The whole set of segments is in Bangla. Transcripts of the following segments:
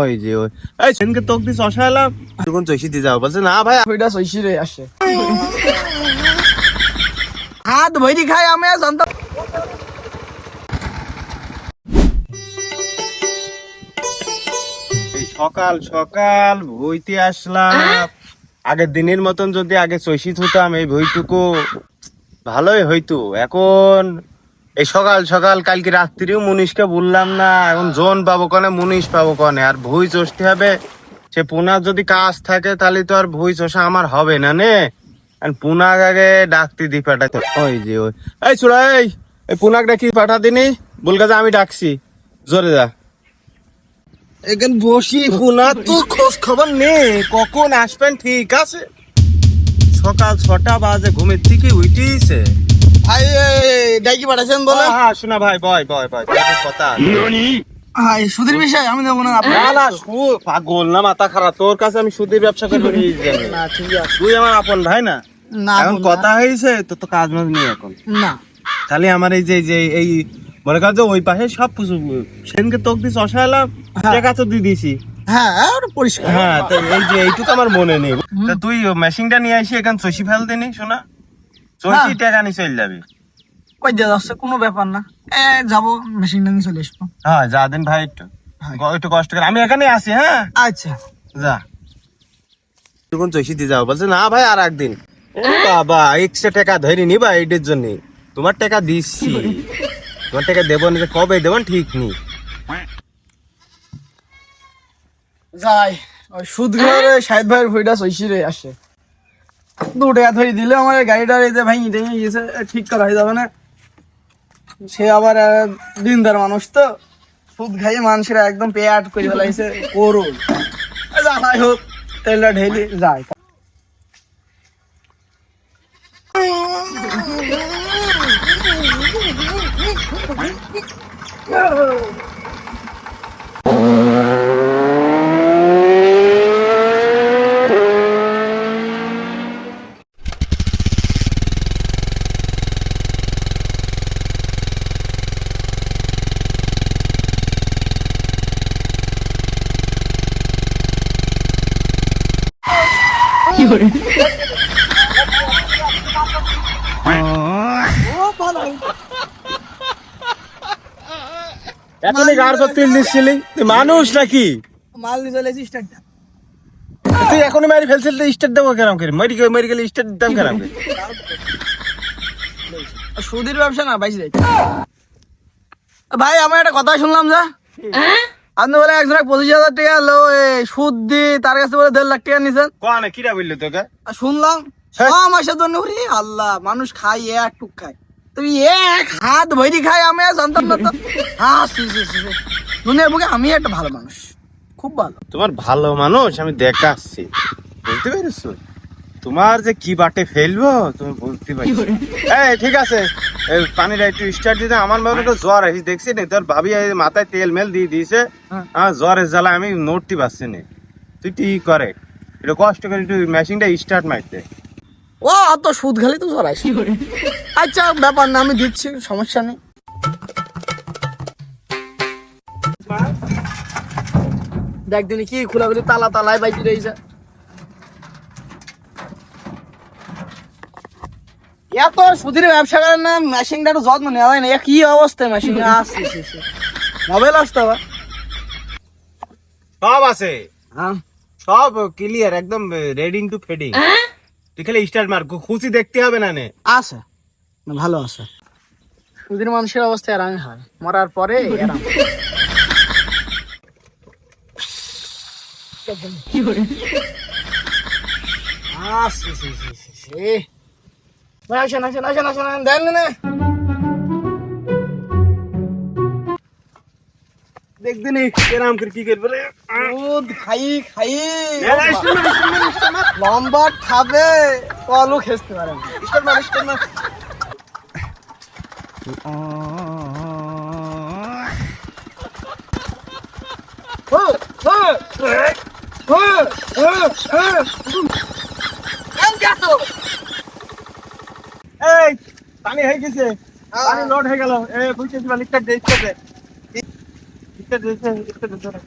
ওই যে ওই। এই সেনকে তোক দিস অসালাম তখন চৈশি দিয়ে যাও বলছে না ভাই ওইটা সইছি রে আসে হাত ভৈরি খাই আমি জানতাম সকাল সকাল বইতে আসলাম। আগের দিনের মতন যদি আগে চৈশিত হতাম এই বইটুকু ভালোই হইতো। এখন এই সকাল সকাল কালকে রাত্রিও মুনিশকে বললাম না, এখন জোন পাবো কনে, মুনিশ পাবো কনে, আর ভুই চষতে হবে। সে পুনার যদি কাজ থাকে, তাহলে তো আর ভুই চষা আমার হবে না, নে? পুনাক আগে ডাকতে দি পাঠাতে ওই যে ওই। এই ছোড়া এই এই পুনাক ডাকি পাঠা দিনি বলকা যে আমি ডাকছি। জোরে যা। এখানে বসি পুনা তো খোঁজ খবর নেই কখন আসবেন ঠিক আছে? সকাল ছটা বাজে, ঘুমের থেকে উঠেছে ভাই ডাইকি পাঠাচ্ছেন বলে? হ্যাঁ শোনা ভাই বয় বয় বয় কথা। হাই সুধীর বিষয় আমি দেবো না না না পাগল না মাথা খারাপ। তোর কাছে আমি সুদের ব্যবসা করব এই না ঠিক আছে। তুই আমার আপন ভাই না? না এখন কথা হয়েছে তো তো কাজ মাজ নেই এখন। না। তাহলে আমার এই যে যে এই মনে কর যে ওই পাশে সব কিছু সেনকে তোক দিস অসালাম টাকা তো দিয়ে দিছি। হ্যাঁ পরিষ্কার। হ্যাঁ তো এই যে এইটুকু আমার মনে নেই। তুই মেশিনটা নিয়ে আসি এখান চষি ফেল দিনি শোনা। চষি হ্যাঁ। টাকা নিয়ে চলে যাবি? কই দিয়ে যাচ্ছে কোনো ব্যাপার না। এ যাব মেশিনটা নিয়ে চলে আসব। হ্যাঁ যা দিন ভাই একটু। হ্যাঁ। একটু কষ্ট করে। আমি এখানে আসি হ্যাঁ? আচ্ছা। যা। তখন দিয়ে যাও বলছে না ভাই আর একদিন। বাবা এক্সট্রা টাকা ধরে নিবা এইটার জন্য। তোমার টাকা দিচ্ছি। তোমার টাকা দেবো না কবে দেবো ঠিক নেই। যাই ওই সুদ ঘরে সাহেব ভাইয়ের ভইটা সইছি রে আসে। দু টাকা ধরে দিলে আমার গাড়িটা এই যে ভাই ভেঙে গেছে ঠিক করা হয়ে যাবে না। সে আবার দিনদার মানুষ তো সুদ খাইয়ে মানুষেরা একদম পেয়াট করে ফেলাইছে করো যাই হোক তেলটা ঢেলি যায়। এখনই তিল দিচ্ছিলি? তুই মানুষ নাকি? মাল চলে স্টার্টটা তুই এখনই মারি ফেলছিল স্টার্ট দেবো কেরাম করে। মরি গেলে মরি গেলে স্টার্ট দিতাম কেরাম করে। সুদের ব্যবসা না রে ভাই আমার একটা কথা শুনলাম যা। আপনি বলে একজন পঁচিশ হাজার টাকা লো সুদ দিয়ে তার কাছে বলে দেড় লাখ টাকা নিছেন। কোয়ানে কিরা বললি তোকে? শুনলাম হ্যাঁ। ছ মাসের জন্য ওরে আল্লাহ মানুষ খায় এক টুক খায়। তুমি এক হাত ভরি খাই আমি আর জানতাম না তো। হ্যাঁ। দুনিয়ার বুকে আমি একটা ভালো মানুষ খুব ভালো। তোমার ভালো মানুষ আমি দেখাচ্ছি। বুঝতে পেরেছ? তোমার যে কি বাটে ফেলব তুমি বুঝতে পারছ। এই ঠিক আছে। পানিটা একটু স্টার্ট দিতে আমার মনে তো জ্বর আসি দেখছি নি? তোর ভাবি মাথায় তেল মেল দিয়ে দিয়েছে। হ্যাঁ। হ্যাঁ জ্বরের জ্বালা আমি নড়তে পারছি না। তুই ঠিক করে? একটু কষ্ট করে একটু মেশিনটা স্টার্ট মারতে। ও অত সুদ খালি তো জড়াইস আচ্ছা ব্যাপার না আমি দিচ্ছি সমস্যা নেই। দেখ দিনে কি খোলাখুলি তালা তালায় বাইতে রয়েছে। এত সুদির ব্যবসা করেন না মেশিনটা একটু যত্ন নেওয়া হয় না। এ কি অবস্থা মেশিন আসছে মোবাইল আসতে হবে সব আছে। হ্যাঁ। সব ক্লিয়ার একদম রেডিং টু ফেডিং তুই খালি স্টার্ট মার খুশি দেখতে হবে না নে। আছে। ভালো আছে। সুদির মানুষের অবস্থা এরাম হয়। মরার পরে সি, সি, সি। ভাই, আসেন, আসেন, আসেন, আসেন, দেন না। দেখদিনি এরাম করে কি করবে রে দুধ খাই খাই লম্বা খাবে কলু খেতে পারেন স্টার্ট মার স্টার্ট মার ও, ও, ও, ও, ও। কেন যাচ্ছো? এই পানি হয়ে গেছে। পানি লোড হয়ে গেল। এ বুঝতে পারলি লিখতে দে লিখতে লিখতে দে লিখতে দে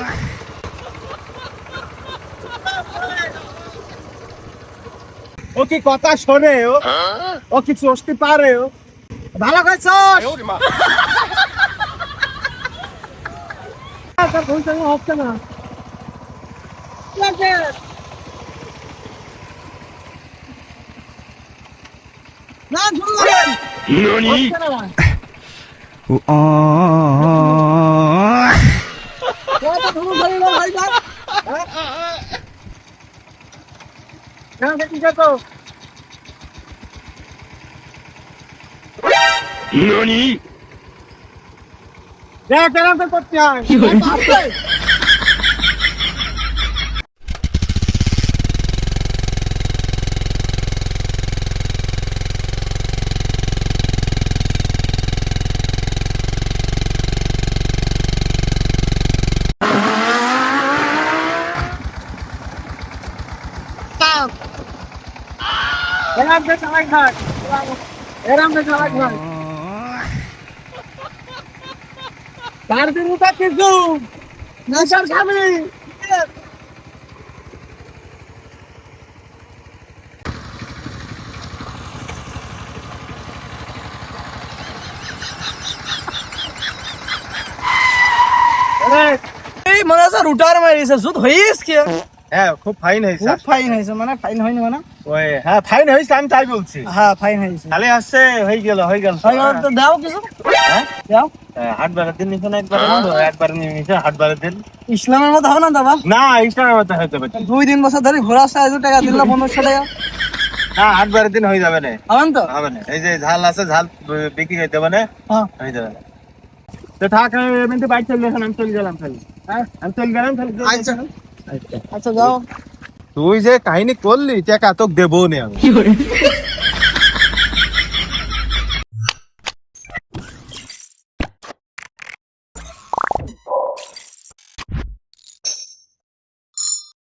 ও কি কথা শোনে ও? ও কি চষতে পারে ও? ভালো করছ? হচ্ছে না। না ধরলেন হচ্ছে না। কত ধরুন ধরে গেল ভাই যা হ্যাঁ দেখি তো দেখ এরকম তো করতে হয় এরকম তো চালাই খায় এরকম তো চালাই খায় তার দিন উঠা কিছু নেশার খাবি এই মনে আছে রুটার মারিছে জুত হইস কি হ্যাঁ খুব ফাইন হয়েছে। খুব ফাইন হয়েছে মানে ফাইন হয়নি মানে। ওই হ্যাঁ ফাইন হয়েছে আমি তাই বলছি। হ্যাঁ ফাইন হয়েছে। আসছে হয়ে গেল হয়ে গেল। তো দাও কিছু। হ্যাঁ? দাও। হ্যাঁ, হাট বারের দিন একবার একবার নিছে দিন? ইসলামের মতো হবে না দাদা না ইসলামের মতো হইতে পারে। দুই দিন বছর ধরে ঘোরা আজ টাকা দিল না পনেরোশো টাকা। না হাট বারের দিন হয়ে যাবে না। হবেন তো? হবে না। এই যে ঝাল আছে ঝাল বিক্রি হইতে হ্যাঁ। হয়ে যাবে তো থাক আমি বাইক চলে গেলাম আমি চলে গেলাম খালি। হ্যাঁ আমি চলে গেলাম খালি। আচ্ছা। আচ্ছা যাও। তুই যে কাহিনী করলি টাকা তোকে দেবো নে আমি।